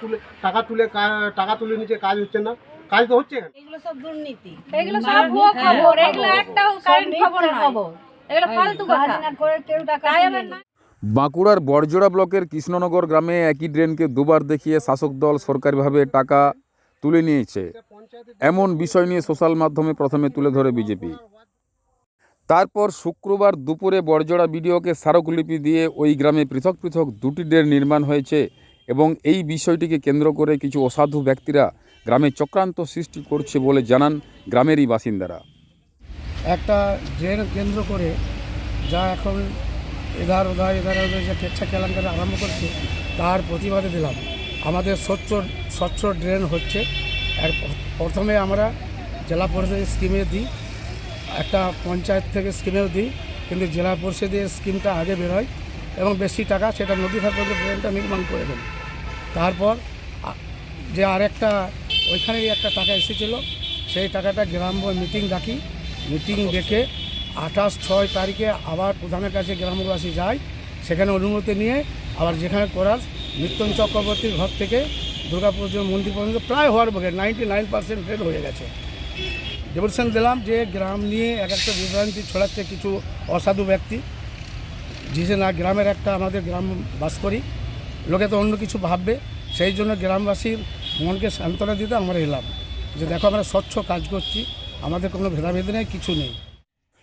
তুলে টাকা তুলে টাকা তুলে নিচে কাজ হচ্ছে না কাজ তো হচ্ছে এগুলো সব দুর্নীতি। এগুলো সব ভুয়ো খবর এগুলো একটাও কারেন্ট খবর নয়। খবর। এগুলো ফালতু কথা। না করে কেউ টাকা তাই তুলে আবার নিয়ে না। বাঁকুড়ার বড়জোড়া ব্লকের কৃষ্ণনগর গ্রামে একই ড্রেনকে দুবার দেখিয়ে শাসক দল সরকারিভাবে টাকা তুলে নিয়েছে। এমন বিষয় নিয়ে সোশ্যাল মাধ্যমে প্রথমে তুলে ধরে বিজেপি। তারপর শুক্রবার দুপুরে বড়জোড়া বিডিওকে স্মারকলিপি দিয়ে ওই গ্রামে পৃথক পৃথক দুটি ড্রেন নির্মাণ হয়েছে। এবং এই বিষয়টিকে কেন্দ্র করে কিছু অসাধু ব্যক্তিরা গ্রামে চক্রান্ত সৃষ্টি করছে বলে জানান গ্রামেরই বাসিন্দারা। একটা ড্রেন কেন্দ্র করে যা এখন এধার ওধার এধার ওধার যে কেচ্ছা কেলেঙ্কারি আরম্ভ করছে, তার প্রতিবাদে দিলাম। আমাদের স্বচ্ছ স্বচ্ছ ড্রেন হচ্ছে। প্রথমে আমরা জেলা পরিষদের স্কিমে দিই, একটা পঞ্চায়েত থেকে স্কিমেও দিই, কিন্তু জেলা পরিষদের স্কিমটা আগে বেরোয় এবং বেশি টাকা সেটা নদী থাক পর্যন্ত ড্রেনটা নির্মাণ করে দেন। তারপর যে আরেকটা ওইখানেই একটা টাকা এসেছিল সেই টাকাটা গ্রাম মিটিং ডাকি মিটিং ডেকে আঠাশ ছয় তারিখে আবার প্রধানের কাছে গ্রামবাসী যায় সেখানে অনুমতি নিয়ে আবার যেখানে করার নিত্যন চক্রবর্তীর ঘর থেকে দুর্গাপুর মন্দির পর্যন্ত প্রায় হওয়ার বগে নাইনটি নাইন পার্সেন্ট ট্রেন হয়ে গেছে। ডেপুটেশন দিলাম যে গ্রাম নিয়ে এক একটা বিভ্রান্তি ছড়াচ্ছে কিছু অসাধু ব্যক্তি যে না গ্রামের একটা আমাদের গ্রাম বাস করি। লোকে তো অন্য কিছু ভাববে। সেই জন্য গ্রামবাসীর মনকে সান্ত্বনা দিতে আমরা এলাম যে দেখো আমরা স্বচ্ছ কাজ করছি আমাদের কোনো ভেদাভেদ নেই কিছু নেই।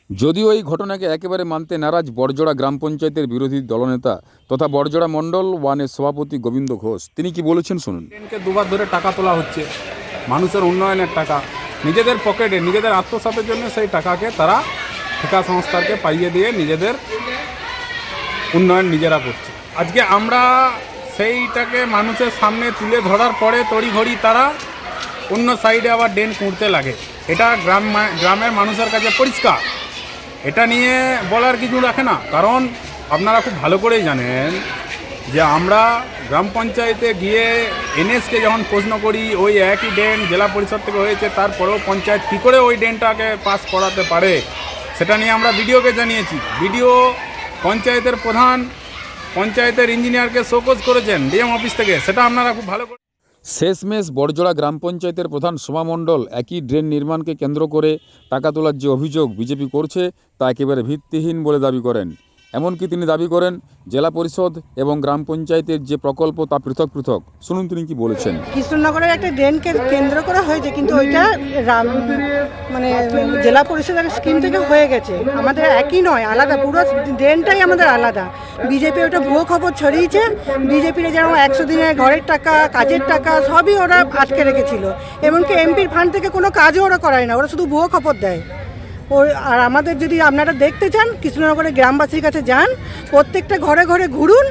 যদিও এই ঘটনাকে একেবারে মানতে নারাজ বড়জোড়া গ্রাম পঞ্চায়েতের বিরোধী দলনেতা তথা বড়জোড়া মণ্ডল ওয়ানের সভাপতি গোবিন্দ ঘোষ তিনি কি বলেছেন শুনুন। ট্রেনকে দুবার ধরে টাকা তোলা হচ্ছে মানুষের উন্নয়নের টাকা নিজেদের পকেটে নিজেদের আত্মসাতের জন্য সেই টাকাকে তারা ঠিকা সংস্থাকে পাইয়ে দিয়ে নিজেদের উন্নয়ন নিজেরা করছে। আজকে আমরা সেইটাকে মানুষের সামনে তুলে ধরার পরে তড়িঘড়ি তারা অন্য সাইডে আবার ড্রেন কুঁড়তে লাগে। এটা গ্রাম গ্রামের মানুষের কাছে পরিষ্কার। এটা নিয়ে বলার কিছু রাখে না। কারণ আপনারা খুব ভালো করেই জানেন যে আমরা গ্রাম পঞ্চায়েতে গিয়ে এনএসকে যখন প্রশ্ন করি, ওই একই ড্রেন জেলা পরিষদ থেকে হয়েছে, তারপরেও পঞ্চায়েত কী করে ওই ড্রেনটাকে পাস করাতে পারে, সেটা নিয়ে আমরা বিডিওকে জানিয়েছি। বিডিও পঞ্চায়েতের প্রধান পঞ্চায়েতের ইঞ্জিনিয়ারকে শোকজ করেছেন ডিএম অফিস থেকে। সেটা আপনারা খুব ভালো করে শেষমেশ বড়জোড়া গ্রাম পঞ্চায়েতের প্রধান সোমামণ্ডল একই ড্রেন নির্মাণকে কেন্দ্র করে টাকা তোলার যে অভিযোগ বিজেপি করছে তা একেবারে ভিত্তিহীন বলে দাবি করেন। এমনকি তিনি দাবি করেন, জেলা পরিষদ এবং গ্রাম পঞ্চায়েতের যে প্রকল্প তা পৃথক পৃথক। শুনুন তিনি কি বলেছেন। কৃষ্ণনগরের একটা ড্রেনকে কেন্দ্র করা হয়েছে, কিন্তু ওইটা রাম মানে জেলা পরিষদের স্কিম থেকে হয়ে গেছে। আমাদের একই নয়, আলাদা, পুরো ড্রেনটাই আমাদের আলাদা। বিজেপি ওটা ভুয়ো খবর ছড়িয়েছে, বিজেপির যেমন একশো দিনে ঘরের টাকা, কাজের টাকা, সবই ওরা আটকে রেখেছিল। এমনকি এমপির ফান্ড থেকে কোনো কাজও ওরা করায় না, ওরা শুধু ভুয়ো খবর দেয়। ও আর আমাদের যদি আপনারা দেখতে চান, কৃষ্ণনগরের গ্রামবাসীর কাছে যান, প্রত্যেকটা ঘরে ঘরে ঘুরুন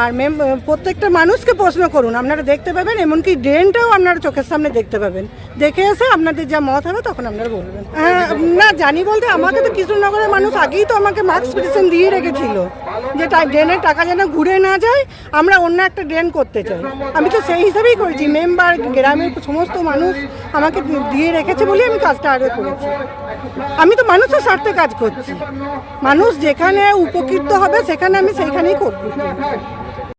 আর মেম প্রত্যেকটা মানুষকে প্রশ্ন করুন, আপনারা দেখতে পাবেন, এমনকি ড্রেনটাও আপনারা চোখের সামনে দেখতে পাবেন। দেখে এসে আপনাদের যা মত হবে তখন আপনারা বলবেন। হ্যাঁ না, জানি বলতে আমাকে তো কৃষ্ণনগরের মানুষ আগেই তো আমাকে মাস্ক পিটিশন দিয়ে রেখেছিল, যে ড্রেনের টাকা যেন ঘুরে না যায়, আমরা অন্য একটা ড্রেন করতে চাই। আমি তো সেই হিসাবেই করেছি মেম্বার গ্রামের সমস্ত মানুষ আমাকে দিয়ে রেখেছে বলেই আমি কাজটা আগে করেছি। আমি তো মানুষের স্বার্থে কাজ করছি। মানুষ যেখানে উপকৃত হবে, সেখানে আমি সেইখানেই করব।